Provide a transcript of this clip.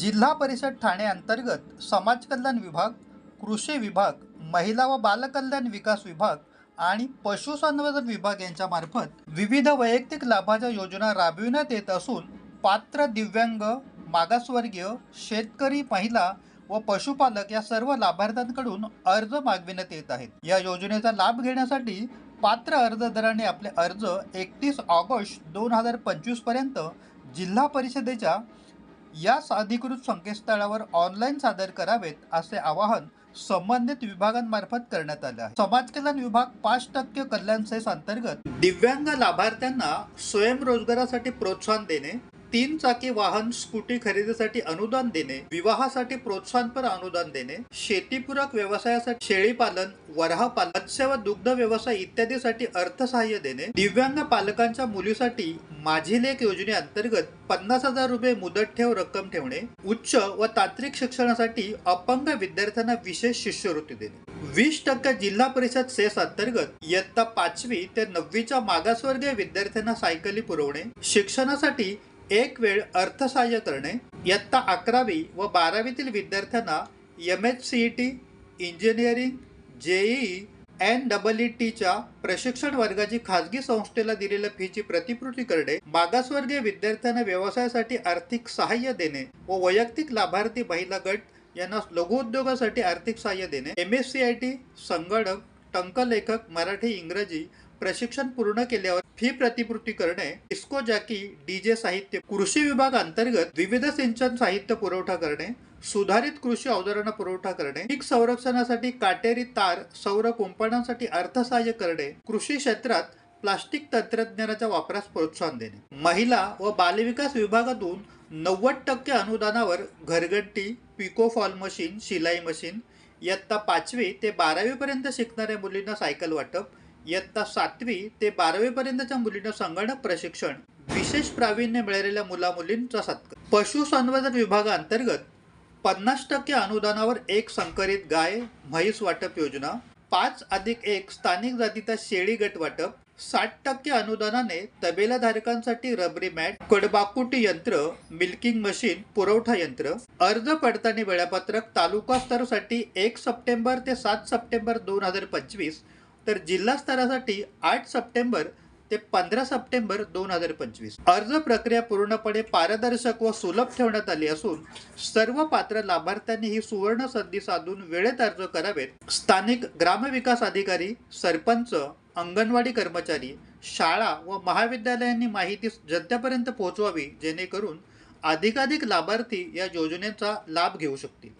जिल्हा परिषद ठाणे अंतर्गत समाज कल्याण विभाग कृषी विभाग महिला व बालकल्याण विकास विभाग आणि पशुसंवर्धन विभाग यांच्या मार्फत विविध वैयक्तिक लाभाच्या योजना राबविण्यात येत असून पात्र दिव्यांग मागासवर्गीय शेतकरी महिला व पशुपालक या सर्व लाभार्थ्यांकडून अर्ज मागविण्यात येत आहेत. या योजनेचा लाभ घेण्यासाठी पात्र अर्जदारांनी आपले अर्ज एकतीस ऑगस्ट दोन हजार पंचवीसपर्यंत जिल्हा परिषदेच्या याच अधिकृत संकेतस्थळावर ऑनलाईन सादर करावेत असे आवाहन संबंधित विभागांमार्फत करण्यात आले आहे. समाज कल्याण विभाग पाच टक्के कल्याण सेस अंतर्गत दिव्यांग लाभार्थ्यांना स्वयंरोजगारासाठी प्रोत्साहन देणे तीन चाकी वाहन स्कूटी खरेदीसाठी अनुदान देणे विवाहासाठी प्रोत्साहनपर अनुदान देणे शेतीपूरक व्यवसायासाठी शेळीपालन वराहपालन मत्स्य व दुग्ध व्यवसाय इत्यादीसाठी अर्थसहाय्य देणे दिव्यांग पालकांच्या मुलीसाठी माझी लेख योजनेअंतर्गत पन्नास हजार रुपये मुदत ठेव रक्कम ठेवणे उच्च व तांत्रिक शिक्षणासाठी अपंग विद्यार्थ्यांना विशेष शिष्यवृत्ती देणे. वीस टक्के जिल्हा परिषद सेस अंतर्गत इयत्ता पाचवी ते नववीच्या मागासवर्गीय विद्यार्थ्यांना सायकली पुरवणे शिक्षणासाठी एक वेळ अर्थसहाय्य करणे इयत्ता अकरावी व बारावीतील विद्यार्थ्यांना M H C E T engineering JEE N double E टीच्या प्रशिक्षण वर्गाची खाजगी संस्थेला दिलेल्या फीची प्रतिपूर्ती करणे मागासवर्गीय विद्यार्थ्यांना व्यवसायासाठी आर्थिक सहाय्य देणे व वैयक्तिक लाभार्थी महिला गट यांना लघुउद्योगासाठी आर्थिक सहाय्य देणे M S C I T संगणक टंकलेखक मराठी इंग्रजी प्रशिक्षण पूर्ण केल्यावर फी प्रतिपूर्ती करणे डिस्को जॅकी डीजे साहित्य कृषी विभाग अंतर्गत विविध सिंचन साहित्य पुरवठा करणे सुधारित कृषी अवजारांना पुरवठा करणे पीक संरक्षणासाठी काटेरी तार सौर कुंपणासाठी अर्थसहाय्य करणे कृषी क्षेत्रात प्लास्टिक तंत्रज्ञानाच्या वापरास प्रोत्साहन देणे. महिला व बालविकास विभागातून नव्वद टक्के अनुदानावर घरगट्टी पिको फॉल मशीन शिलाई मशीन इयत्ता पाचवी ते बारावीपर्यंत शिकणाऱ्या मुलींना सायकल वाटप इयत्ता सातवी ते बारावीपर्यंतच्या मुलींना संगणक प्रशिक्षण विशेष प्रावीण्य मिळालेल्या मुला मुलींचा सत्कार पशुसंवर्धन विभागाअंतर्गत पन्नास टक्के अनुदानावर एक संकरित गाय म्हैस वाटप योजना पाच अधिक एक स्थानिक जातीचा शेळी गट वाटप साठ टक्के अनुदानाने तबेलाधारकांसाठी रबरी मॅट कडबाकुटी यंत्र मिल्किंग मशीन पुरवठा यंत्र अर्ज पडताळणी वेळापत्रक तालुका स्तरासाठी एक सप्टेंबर ते सात सप्टेंबर दोन हजार पंचवीस तर जिल्हा स्तरासाठी आठ सप्टेंबर ते पंधरा सप्टेंबर दोन हजार पंचवीस. अर्ज प्रक्रिया पूर्णपणे पारदर्शक व सुलभ ठेवण्यात आली असून सर्व पात्र लाभार्थ्यांनी ही सुवर्ण संधी साधून वेळेत अर्ज करावेत. स्थानिक ग्रामविकास अधिकारी सरपंच अंगणवाडी कर्मचारी शाळा व महाविद्यालयांनी माहिती जनतेपर्यंत पोहोचवावी जेणेकरून अधिकाधिक लाभार्थी या योजनेचा लाभ घेऊ शकतील.